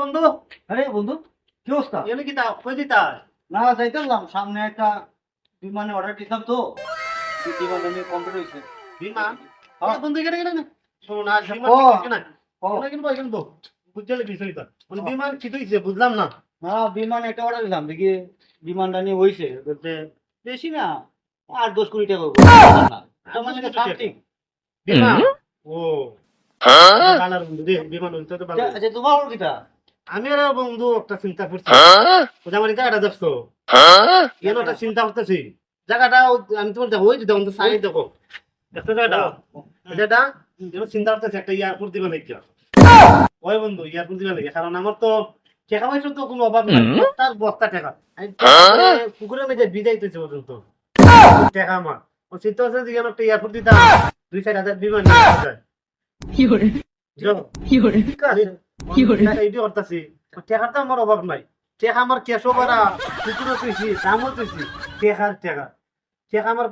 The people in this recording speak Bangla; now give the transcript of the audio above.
বন্ধু? আরে বন্ধু কি অবস্থা? এনে কি তা কই দিতা? না যাইতাম সামনে একটা বিমানে অর্ডার দিতাম তো। বিমান আমি কমপ্লিট হয়েছে বিমান? হ্যাঁ। বন্ধু কেটে কেটে না শোনা বিমান হইছে না? তো বুঝতে লাগি বিষয়টা। মানে বিমান কি হইছে বুঝলাম না। না বিমান একটা অর্ডার দিলাম। দেখি বিমানটা নিয়ে হয়েছে বলতে বেশি না আট দশ কোটি টাকা। না, এটা মানে বিমান? ও। বিমান তো ভালো আচ্ছা তোমার কিটা? আমি আর বন্ধু একটা চিন্তা করছি। ওটা আমার জায়গাটা দেখছ? কেন একটা চিন্তা করতেছি। জায়গাটা আমি তোমার দেখো ওই যে দেখো সাইড দেখো। দেখছ জায়গাটা? এটা যেন চিন্তা করতেছি একটা এয়ারপোর্ট দিবে নাকি? ওই বন্ধু এয়ারপোর্ট দিবে নাকি? কারণ আমার তো টাকা পয়সা তো কোনো অভাব নেই। বস্তার বস্তা টাকা আমি পুকুরে- মেঝে বিজাইতেছি পর্যন্ত। টাকা আমার। ও চিন্তা করছে যে একটা এয়ারপোর্ট দিতাম দুই চার হাজার বিমান নিয়ে যাওয়া যায়। বুঝলো? এইটি করতেছি। টাকার তো আমার অভাব নাই। টাকা আমার কেশো করা পুকুরে পেয়েছি দামও পেয়েছি টাকার টাকা। টাকা আমার